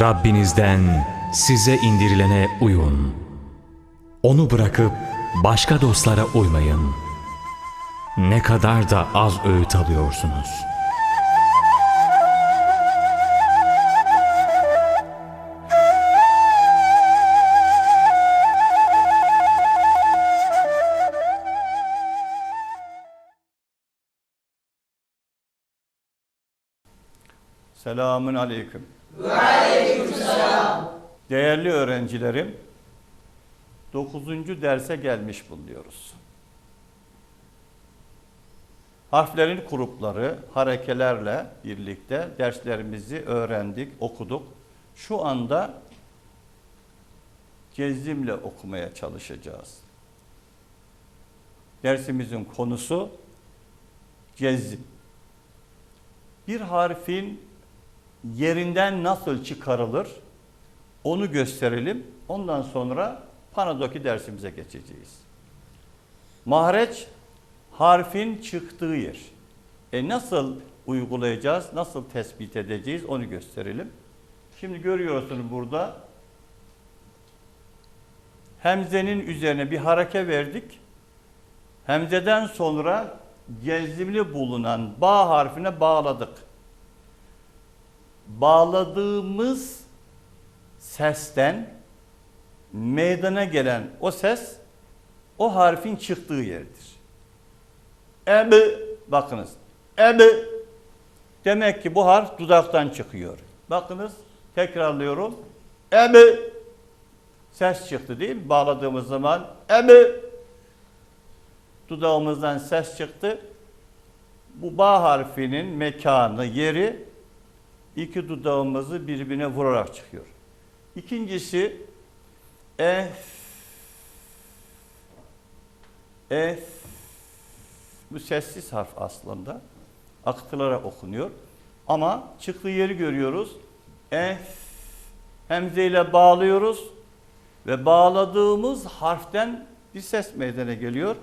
Rabbinizden size indirilene uyun. Onu bırakıp başka dostlara uymayın. Ne kadar da az öğüt alıyorsunuz. Selamun aleyküm. Ve aleyküm selam. Değerli öğrencilerim, 9. derse gelmiş bulunuyoruz. Harflerin grupları, harekelerle birlikte derslerimizi öğrendik, okuduk. Şu anda cezimle okumaya çalışacağız. Dersimizin konusu cezim. Bir harfin yerinden nasıl çıkarılır onu gösterelim. Ondan sonra panodaki dersimize geçeceğiz. Mahreç harfin çıktığı yer. E nasıl uygulayacağız, nasıl tespit edeceğiz onu gösterelim. Şimdi görüyorsunuz burada hemzenin üzerine bir hareke verdik. Hemzeden sonra cezimli bulunan ba harfine bağladık bağladığımız sesten meydana gelen o ses o harfin çıktığı yerdir. Ebi bakınız. Ebi demek ki bu harf dudaktan çıkıyor. Bakınız tekrarlıyorum. Ebi ses çıktı değil mi? Bağladığımız zaman ebi dudağımızdan ses çıktı. Bu ba harfinin mekanı, yeri iki dudağımızı birbirine vurarak çıkıyor. İkincisi e e bu sessiz harf aslında akıtılarak okunuyor. Ama çıktığı yeri görüyoruz. E hemze ile bağlıyoruz ve bağladığımız harften bir ses meydana geliyor.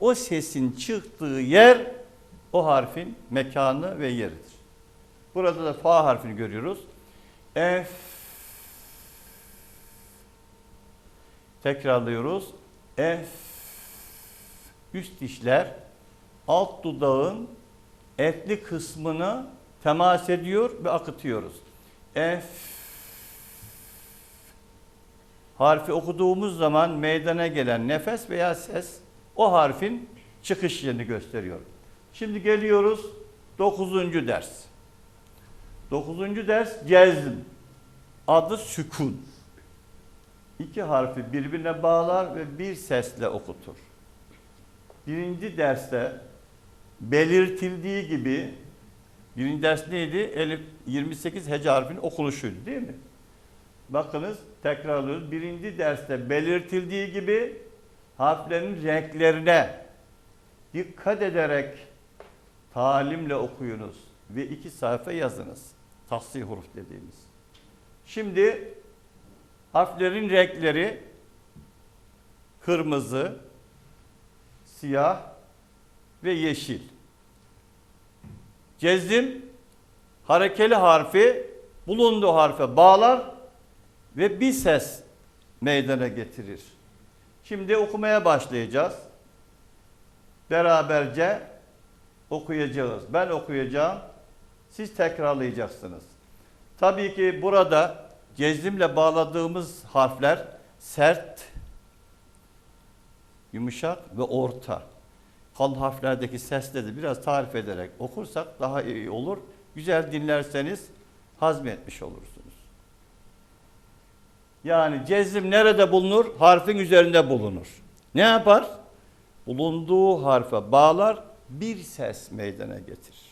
O sesin çıktığı yer o harfin mekanı ve yeridir. Burada da fa harfini görüyoruz. F Tekrarlıyoruz. F üst dişler alt dudağın etli kısmını temas ediyor ve akıtıyoruz. F harfi okuduğumuz zaman meydana gelen nefes veya ses o harfin çıkış yerini gösteriyor. Şimdi geliyoruz 9. ders. Dokuzuncu ders cezm. Adı sükun. İki harfi birbirine bağlar ve bir sesle okutur. Birinci derste belirtildiği gibi birinci ders neydi? Elif 28 hece harfinin okunuşuydu değil mi? Bakınız tekrarlıyoruz. Birinci derste belirtildiği gibi harflerin renklerine dikkat ederek talimle okuyunuz ve iki sayfa yazınız. Tahsih huruf dediğimiz. Şimdi harflerin renkleri kırmızı, siyah ve yeşil. Cezim harekeli harfi bulunduğu harfe bağlar ve bir ses meydana getirir. Şimdi okumaya başlayacağız. Beraberce okuyacağız. Ben okuyacağım. Siz tekrarlayacaksınız. Tabii ki burada cezimle bağladığımız harfler sert, yumuşak ve orta. Kalın harflerdeki sesleri biraz tarif ederek okursak daha iyi olur. Güzel dinlerseniz hazmetmiş olursunuz. Yani cezim nerede bulunur? Harfin üzerinde bulunur. Ne yapar? Bulunduğu harfe bağlar, bir ses meydana getirir.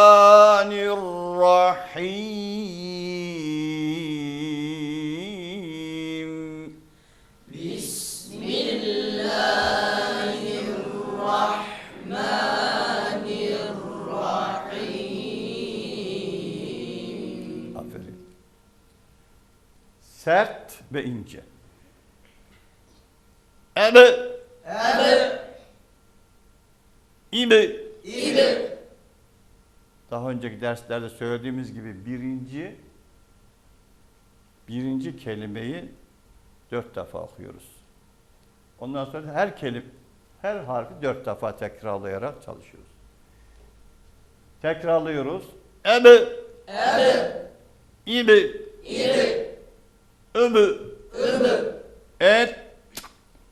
ve ince. Ebe. Ebe. İbe. İbe. Daha önceki derslerde söylediğimiz gibi birinci birinci kelimeyi dört defa okuyoruz. Ondan sonra her kelim, her harfi dört defa tekrarlayarak çalışıyoruz. Tekrarlıyoruz. Ebe. Ebe. İbi. İbi. Öbü. Öbü. Et.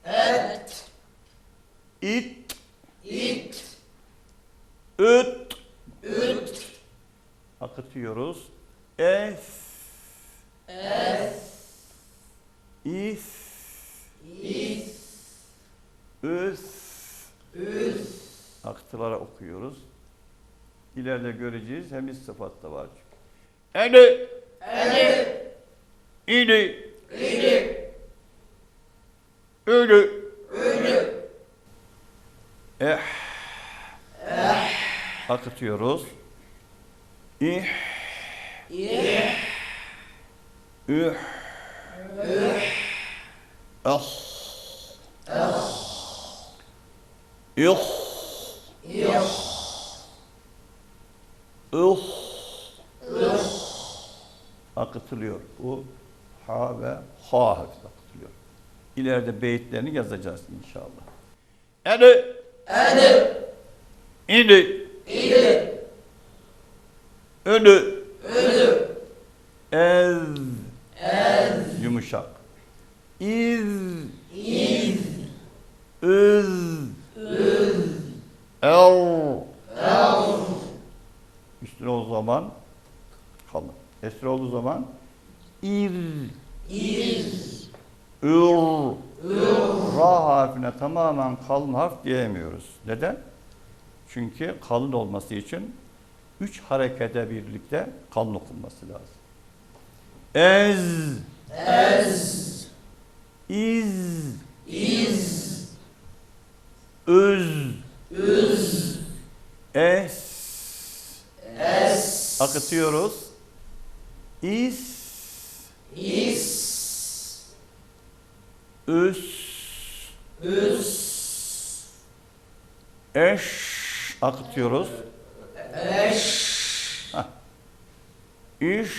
Et. İt. İt. Üt. Üt. Akıtıyoruz. Es. Es. İs. İs. Üs. Üs. Akıtılara okuyoruz. İleride göreceğiz. Hem sıfat da var çünkü. Eli. Eli. İli. Ölü. Ölü. Eh. Eh. Akıtıyoruz. İh. İh. Üh. Üh. Ah. Ah. Yuh. Yuh. Ih. Akıtılıyor. Bu ha ve ha harfi akıtılıyor. İleride beyitlerini yazacağız inşallah. Eli. Eli. İli. İli. Ölü. Ölü. Ez. Ez. Yumuşak. İz. İz. Üz. Üz. El. El. Üstüne o zaman kalın. Esre olduğu zaman ir. İr. Ür. Ür. Ra harfine tamamen kalın harf diyemiyoruz. Neden? Çünkü kalın olması için üç harekete birlikte kalın okunması lazım. Ez. Ez. İz. İz. Üz. Üz. Es. Es. Akıtıyoruz. İs. İs. Üs. Üs. Eş. Akıtıyoruz. Eş. İş.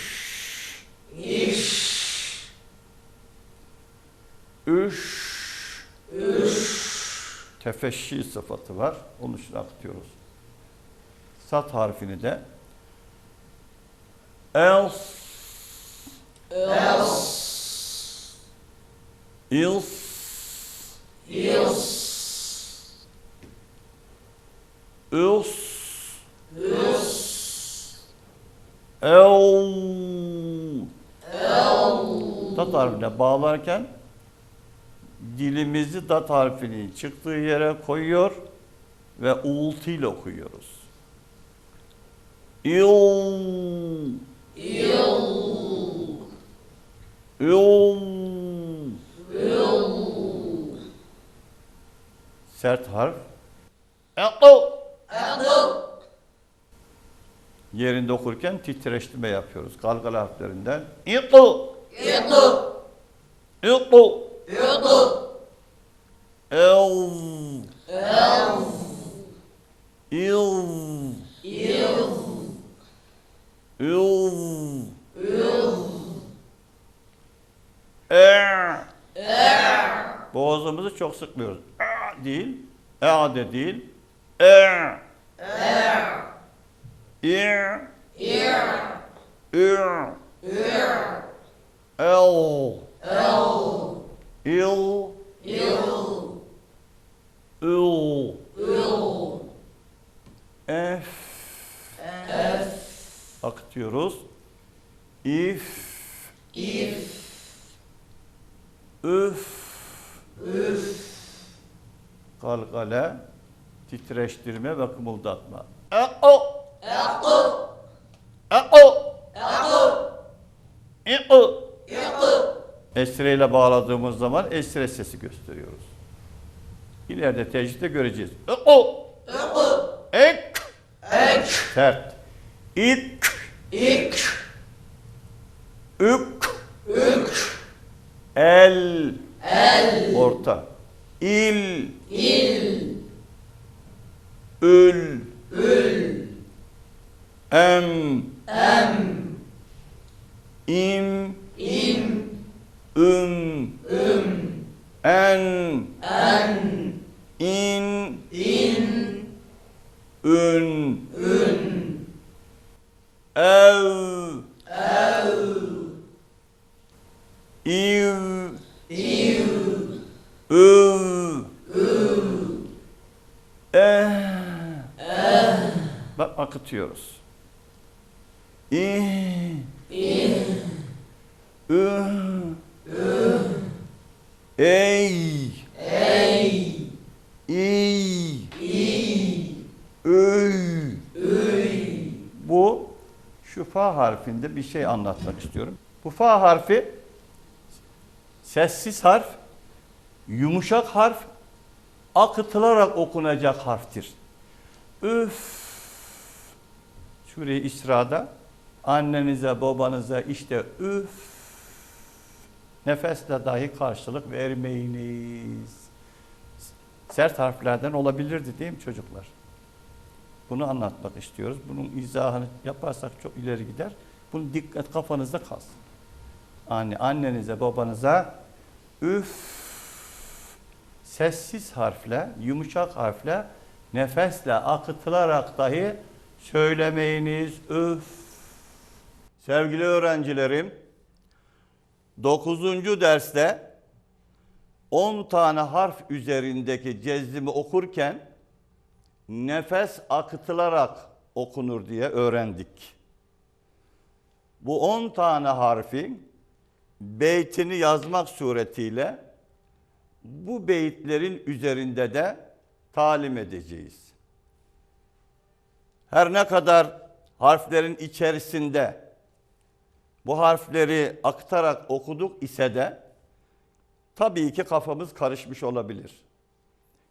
İş. Üş. Üş. Tefeşşi sıfatı var. Onun için akıtıyoruz. Sat harfini de else else else else else el dat harfine bağlarken dilimizi dat harfinin çıktığı yere koyuyor ve uğultu ile okuyoruz. İl İl Sert harf. Equ. Yerinde okurken titreştirme yapıyoruz. Galgal harflerinden. İqu. İqu. İqu. İqu. El. El. İl. İl. İl. Boğazımızı çok sıkmıyoruz. Er değil. E de değil. Er. Er. İr. İr. İr. İr. El. El. İl. İl. İl. İl. F. F. Akıtıyoruz. İf. İf. Üf. Üf. Kalkale, titreştirme ve kımıldatma. E'u. E'u. E'u. İ'u. İ'u. Esre ile bağladığımız zaman esre sesi gösteriyoruz. İleride tecrüde göreceğiz. E'u. E'u. Ek. Ek. Sert. İk. İk. Ük. Ük. El. El. Orta. İl. İl. Ül. Ül. Em. Em. İm. İm. Üm. Üm. En. En. İn. İn. Ün. Ün. Ev. Bak akıtıyoruz. İ. İ. Ü. Ü. Ey. Ey. İ. İ. Üy. Üy. Bu şu fa harfinde bir şey anlatmak istiyorum. Bu fa harfi sessiz harf, yumuşak harf, akıtılarak okunacak harftir. Üf. Sure-i İsra'da annenize babanıza işte üf nefesle dahi karşılık vermeyiniz. Sert harflerden olabilirdi değil mi çocuklar? Bunu anlatmak istiyoruz. Bunun izahını yaparsak çok ileri gider. Bunu dikkat kafanızda kalsın. Anne, annenize, babanıza üf sessiz harfle, yumuşak harfle, nefesle akıtılarak dahi söylemeyiniz üf. Sevgili öğrencilerim, 9. derste 10 tane harf üzerindeki cezimi okurken nefes akıtılarak okunur diye öğrendik. Bu 10 tane harfin beytini yazmak suretiyle bu beyitlerin üzerinde de talim edeceğiz. Her ne kadar harflerin içerisinde bu harfleri aktarak okuduk ise de tabii ki kafamız karışmış olabilir.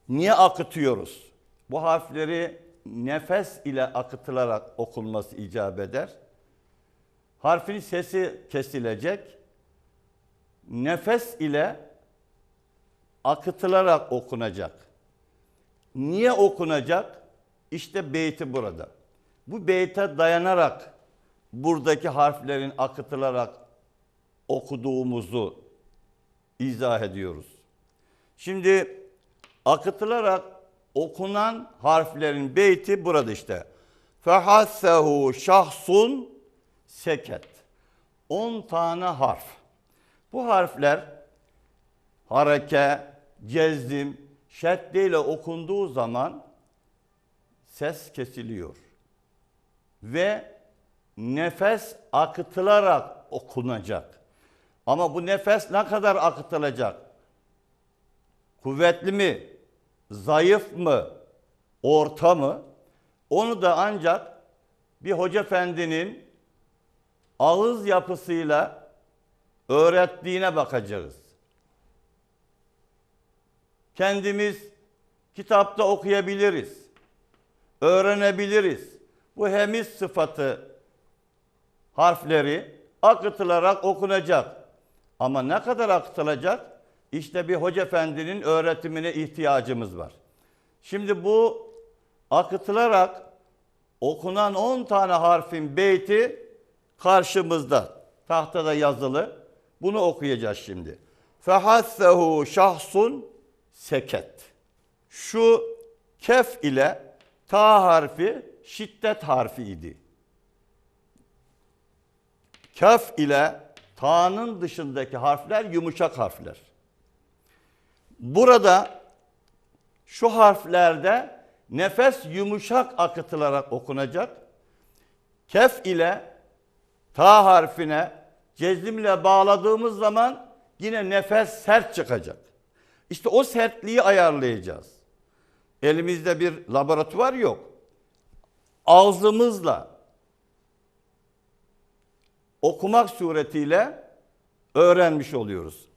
Niye akıtıyoruz? Bu harfleri nefes ile akıtılarak okunması icap eder. Harfin sesi kesilecek. Nefes ile akıtılarak okunacak. Niye okunacak? İşte beyti burada. Bu beyte dayanarak buradaki harflerin akıtılarak okuduğumuzu izah ediyoruz. Şimdi akıtılarak okunan harflerin beyti burada işte. Fehassehu şahsun seket. 10 tane harf. Bu harfler hareke, cezim, şedde ile okunduğu zaman ses kesiliyor. Ve nefes akıtılarak okunacak. Ama bu nefes ne kadar akıtılacak? Kuvvetli mi? Zayıf mı? Orta mı? Onu da ancak bir hoca efendinin ağız yapısıyla öğrettiğine bakacağız. Kendimiz kitapta okuyabiliriz. Öğrenebiliriz. Bu hemiz sıfatı harfleri akıtılarak okunacak. Ama ne kadar akıtılacak? İşte bir hoca efendinin öğretimine ihtiyacımız var. Şimdi bu akıtılarak okunan 10 tane harfin beyti karşımızda. Tahtada yazılı. Bunu okuyacağız şimdi. Fehassehu şahsun seket. Şu kef ile ta harfi şiddet harfi idi. Kaf ile ta'nın dışındaki harfler yumuşak harfler. Burada şu harflerde nefes yumuşak akıtılarak okunacak. Kef ile ta harfine cezimle bağladığımız zaman yine nefes sert çıkacak. İşte o sertliği ayarlayacağız. Elimizde bir laboratuvar yok. Ağzımızla okumak suretiyle öğrenmiş oluyoruz.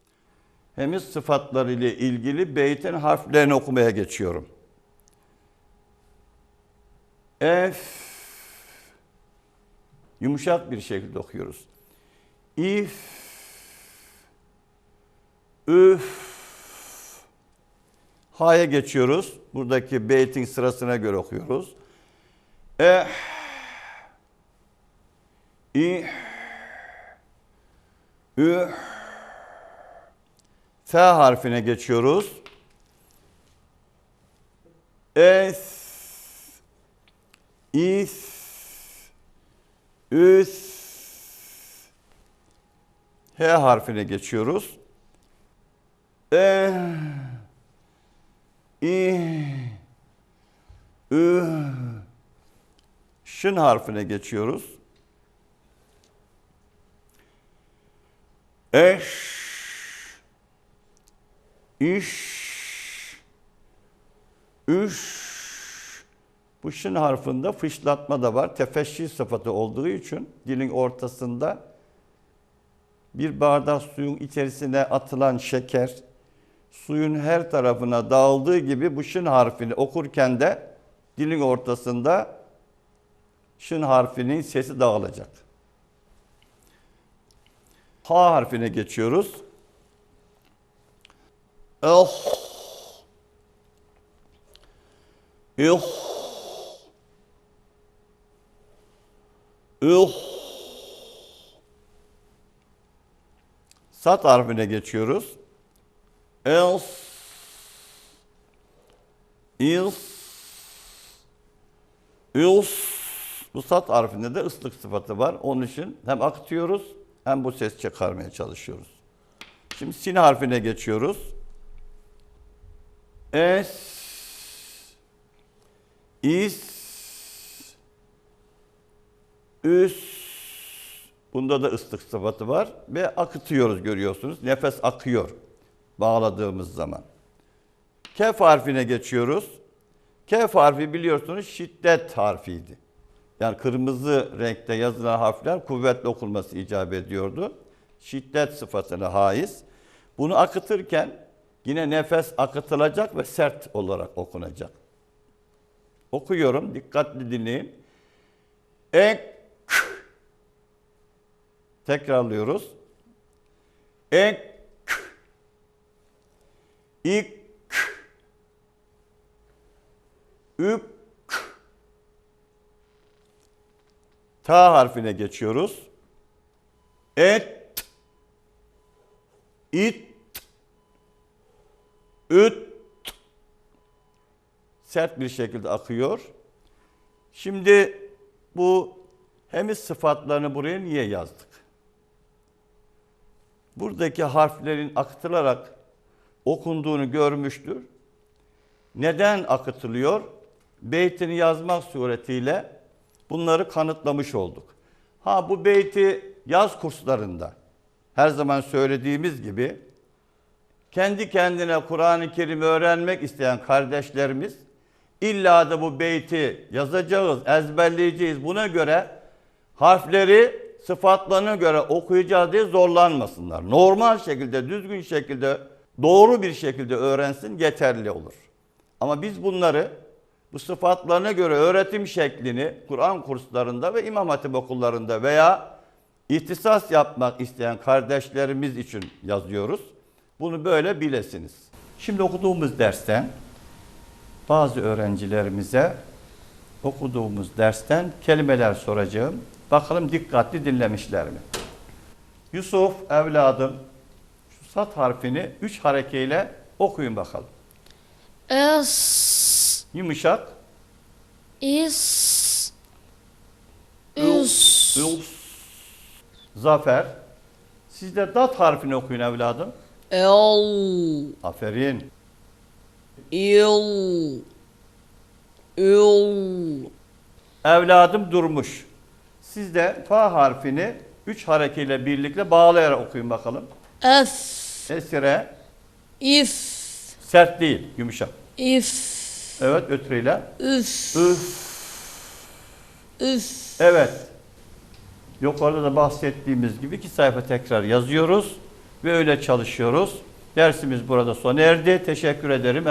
Hemiz sıfatları ile ilgili beytin harflerini okumaya geçiyorum. F yumuşak bir şekilde okuyoruz. İf Üf. Ha'ya geçiyoruz. Buradaki beytin sırasına göre okuyoruz. E. İ. Ü. F harfine geçiyoruz. Es. İs. Üs. H harfine geçiyoruz. E. İ. Ü. Şın harfine geçiyoruz. Eş. İş. Üş. Bu şın harfinde fışlatma da var. Tefeşşi sıfatı olduğu için dilin ortasında bir bardak suyun içerisine atılan şeker suyun her tarafına dağıldığı gibi bu şın harfini okurken de dilin ortasında şın harfinin sesi dağılacak. H harfine geçiyoruz. Oh. İh. İh. Sat harfine geçiyoruz. Els. İls. İls. Bu sat harfinde de ıslık sıfatı var. Onun için hem akıtıyoruz hem bu ses çıkarmaya çalışıyoruz. Şimdi sin harfine geçiyoruz. Es. İs. Üs. Bunda da ıslık sıfatı var ve akıtıyoruz görüyorsunuz. Nefes akıyor bağladığımız zaman. Kef harfine geçiyoruz. Kef harfi biliyorsunuz şiddet harfiydi. Yani kırmızı renkte yazılan harfler kuvvetli okunması icap ediyordu. Şiddet sıfatına haiz. Bunu akıtırken yine nefes akıtılacak ve sert olarak okunacak. Okuyorum, dikkatli dinleyin. Ek Tekrarlıyoruz. Ek İk Ük Ta harfine geçiyoruz. Et İt Üt Sert bir şekilde akıyor. Şimdi bu hemiz sıfatlarını buraya niye yazdık? Buradaki harflerin akıtılarak okunduğunu görmüştür. Neden akıtılıyor? Beytini yazmak suretiyle bunları kanıtlamış olduk. Ha bu beyti yaz kurslarında her zaman söylediğimiz gibi kendi kendine Kur'an-ı Kerim öğrenmek isteyen kardeşlerimiz illa da bu beyti yazacağız, ezberleyeceğiz. Buna göre harfleri sıfatlarına göre okuyacağız diye zorlanmasınlar. Normal şekilde, düzgün şekilde, doğru bir şekilde öğrensin yeterli olur. Ama biz bunları bu sıfatlarına göre öğretim şeklini Kur'an kurslarında ve İmam Hatip okullarında veya ihtisas yapmak isteyen kardeşlerimiz için yazıyoruz. Bunu böyle bilesiniz. Şimdi okuduğumuz dersten bazı öğrencilerimize okuduğumuz dersten kelimeler soracağım. Bakalım dikkatli dinlemişler mi? Yusuf evladım sat harfini üç harekeyle okuyun bakalım. Es, Yumuşak. is, üs, ül. Zafer. Siz de dat harfini okuyun evladım. el, Aferin. il, ül, Evladım durmuş. Siz de fa harfini üç harekeyle birlikte bağlayarak okuyun bakalım. ef, Esire. if, Sert değil, yumuşak. if, Evet, ötürüyle. üf, Üf. üf. Evet. Yukarıda da bahsettiğimiz gibi iki sayfa tekrar yazıyoruz ve öyle çalışıyoruz. Dersimiz burada sona erdi. Teşekkür ederim.